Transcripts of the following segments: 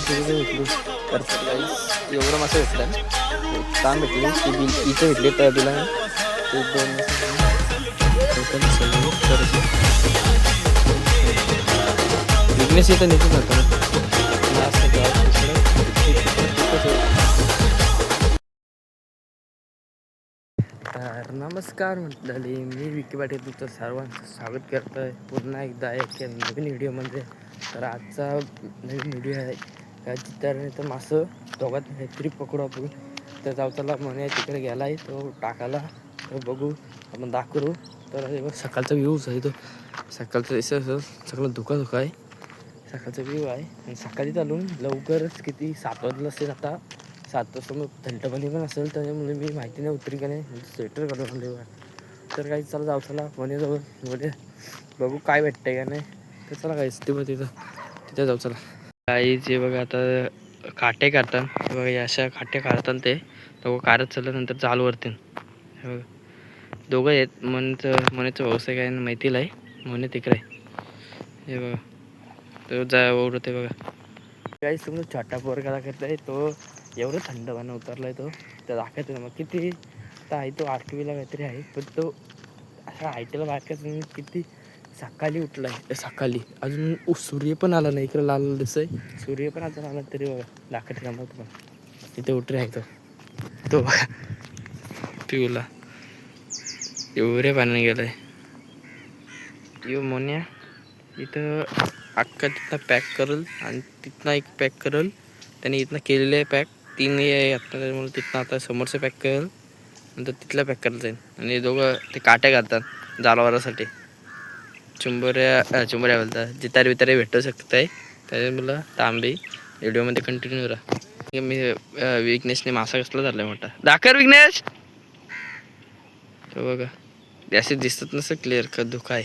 भेटली तर एवढं मासे भेटलं काम भेटली ती बी इथे भेटली तर बिला ते दोन टोटल बिझनेस इथं निघून जातो तर नमस्कार म्हटलं मी विकी पाटील तुमचं सर्वांचं स्वागत करतो आहे पुन्हा एकदा एक नवीन व्हिडिओमध्ये तर आजचा नवीन व्हिडिओ आहे काय चित्तारने तर मासं दोघात काहीतरी पकडू आपण. तर जावताला म्हणे तिकडे गेला आहे तो टाकायला. तर बघू आपण दाखवू. तर सकाळचा व्ह्यूज आहे तो. सकाळचं असं सगळं धुका धुका आहे. सकाळचा व्ह्यू आहे. आणि सकाळी चालून लवकरच किती सात वाजलं असेल आता. सात वाजता मग थंडपाणी पण असेल त्याच्यामुळे मी माहिती नाही उतरी का नाही स्वेटर काढून आले तर काही चला जाऊ चला. म्हणे जाऊ म्हणे बघू काय भेटतंय का नाही. तर चला काय ते बघ तिथं. तिथं जाऊ चला. काही जे बघा आता काटे काढतात हे बघा अशा काटे काढतात ते. तर काढत चाललं नंतर चालू वरतीन हे बघा. दोघं आहेत. मनाचं मनाचं व्यवसाय काय माहितीला आहे. म्हणे तिकडे हे बघा. तो जा ओढ ते बघा. काही समजा छोटा पोरगाला करताय. तो एवढं थंड पाणी उतरलाय तो. त्या दाखवतो ना मग किती तर आहे तो आठवीला काहीतरी आहे. पण तो असा आयटीला बारकाच किती सकाळी उठलाय. सकाळी. अजून उ- सूर्य पण आला नाही इकडे लाल दिसतंय. सूर्य पण अजून आला तरी बघा लाकड कामात पण. तिथे उठरे आहे तो तो बघा. पिऊला एवढे पाण्याने गेलाय. यो मोन्या. इथं अख्खा तिथनं पॅक करल आणि तिथनं एक पॅक करल. त्याने इथनं केलेलं आहे पॅक. तीन हे आहे आता त्याच्यामुळे तिथनं आता समोरचं पॅक करेल. नंतर तिथलं पॅक करत जाईल आणि दोघं ते काट्या घालतात जालवारासाठी. चुंबऱ्या चुंबऱ्या बोलतात. जितारे वितारे भेटू शकत आहे मला तांबे व्हिडिओमध्ये कंटिन्यू राहा. मी अं, विघ्नेशने मासा कसला झाला मोठा. दाखर विघ्नेश बघा. असे दिसत नसं क्लिअर का धुका आहे.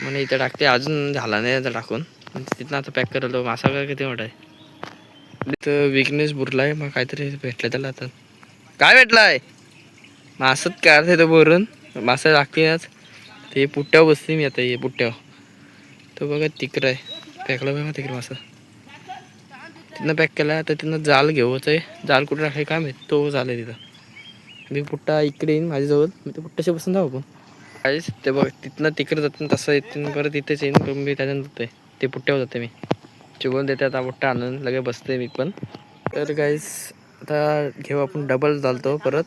म्हणे इथं टाकते. अजून झाला नाही आता टाकून. पण तिथनं आता पॅक करतो मासा काय किती मोठा आहे? तिथं विकनेस बुरलाय. मग काहीतरी भेटलं त्याला आता. काय भेटलाय? मासत काढते तो भरून मासा लागते आज ते पुट्ट्यावर बसते मी आता हे पुट्ट्यावर. तो बघा तिकडं आहे. पॅकला बघा तिकडं असं. तिथनं पॅक केला तर तिथनं जाल घेऊच आहे. जाल कुठे टाकाय काय आहे तो झालं आहे तिथं. मी पुट्टा इकडे येईन माझ्याजवळ. मी ते पुट्ट्याशी बसून जाऊ आपण. काहीच ते बघ तिथनं तिकडे जातं तसं येते परत तिथेच येईन. पण मी त्याच्यानं जाते ते पुट्ट्यावर जाते मी. चिवून देते आता पुट्टा आणून लगे बसते मी पण. तर काहीच आता घेऊ आपण डबल चालतो परत.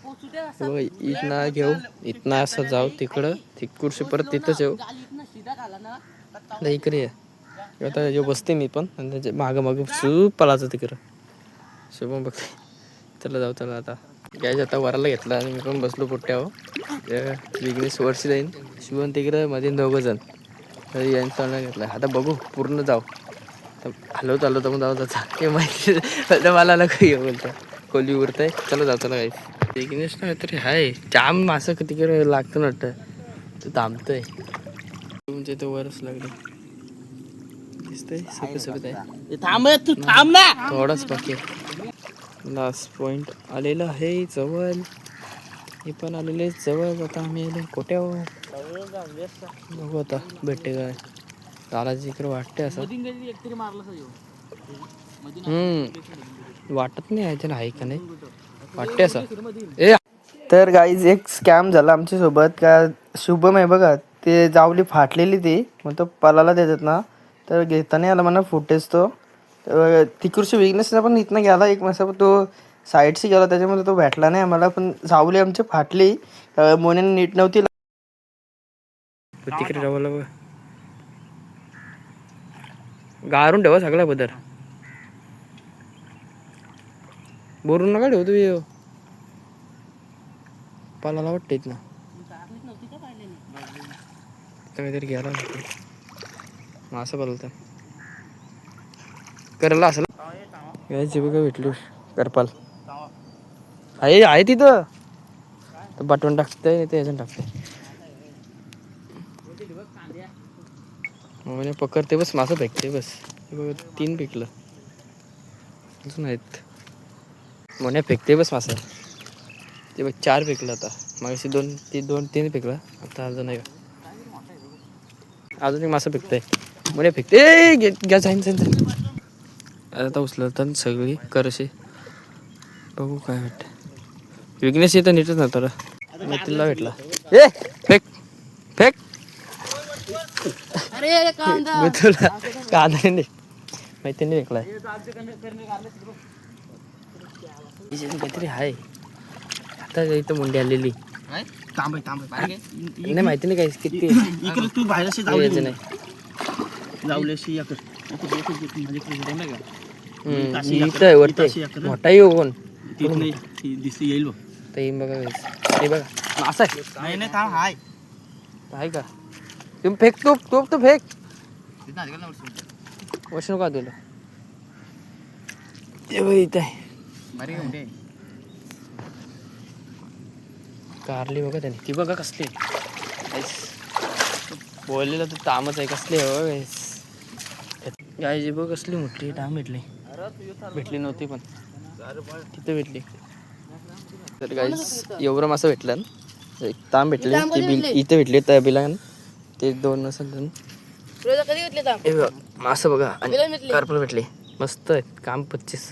व बघ, इथनं घेऊ. इथनं असं जाऊ तिकडं. तिकडशी परत तिथंच येऊ. आता इकडे ये. आता येऊ बसते मी पण. आणि त्याच्या मागं मागं सूप पलाचं तिकडं. शुभम बघते. चला जाऊ चला आता. गॅस आता वराला घेतला आणि मी पण बसलो पुट्ट्यावर हो. विघ्नेश वर्षी जाईन. शिवण तिकडं मध्ये दोघं जण. यांनी यांचा घेतला. आता बघू पूर्ण जाऊ. तर हलवत आलो तर मग जाऊ जाता हे माहिती मला नको येऊ बोलतं. खोली उरत आहे चला चला काही विघ्नेश ना तरी आहे जाम मासं तिकडे लागतं ना वाटतं. ते थांबतंय म्हणजे ते वरच लागलं. दिसतंय? सगळं सगळं आहे. थांब तू थांब ना. थोडाच बाकी लास्ट पॉइंट आलेलं आहे जवळ. हे पण आलेले जवळ. आता आम्ही आले कोट्यावर. बघू आता भेटते काय दाराची इकडे वाटते असं. हम्म. वाटत नाही आहे का नाही? वाटते असं. ए तर गाईज एक स्कॅम झाला आमच्यासोबत का शुभम आहे बघा ते जावली फाटलेली ती. मग तो पलाला देतात ना. तर घेता नाही आला म्हणा फुटेज तो. तिकडची विकनेसला पण इथनं गेला एक मासा पण तो साईडशी गेला त्याच्यामुळे तो भेटला नाही आम्हाला. पण जावली आमची फाटली. मोन्याने नीट नव्हती. तिकडे गारून ठेवा सगळ्या बदर बोरून नका ठेवतो ये पालाला वाटते ना. काहीतरी घ्यायला मासं बोलत. करायला असं. यायची बघा भेटली. करपाल. आहे आहे तिथं. तर बटवून टाकते ते याच्यानं टाकते म्हणजे पकडते बस मासं फेकते बस. बघ तीन फेकलं. अजून आहेत. मोन्या फेकते बस मासं. ते बघ चार पिकलं आता. मागाशी दोन ती दोन तीन पिकलं आता अजून एक. अजून एक मासं फेकतंय. मोन्या फेकते घ्या जाईन जाईन जाईन आता उचलतात सगळी करशे. बघू काय वाटतं विघ्नेश येतं नीटच नव्हतं रे मैत्रीला भेटला. ए फेक फेक. मी तुला कांदा मैत्रीने विकलाय इथे काहीतरी आहे आता इथं मुंडी आलेली तांब तांब. नाही माहिती नाही काय किती इकडे तू बाहेर अशी जावली नाही। जावली अशी इथं. आहे वरती. मोठा येऊ कोण नाही, ती येईल बघ. तर बघा बघा असं आहे नाही नाही थांब हाय। आहे का। तुम्ही फेक तूप तूप तू फेक। का तुला ते बघ इथं आहे कारली बघा त्याने. ती बघा कसली. बोललेलं तर तामच आहे कसली हो गायची बघ कसली मोठी ताम भेटली. भेटली नव्हती पण. तिथे भेटली. तर गाईस एवढं मासं भेटलं ना. एक ताम भेटले ती बिल इथे भेटली त्या बिलान. ते दोन हे बघा मासं बघा. आणि कार्पल भेटले? मस्त आहे काम पच्चीस.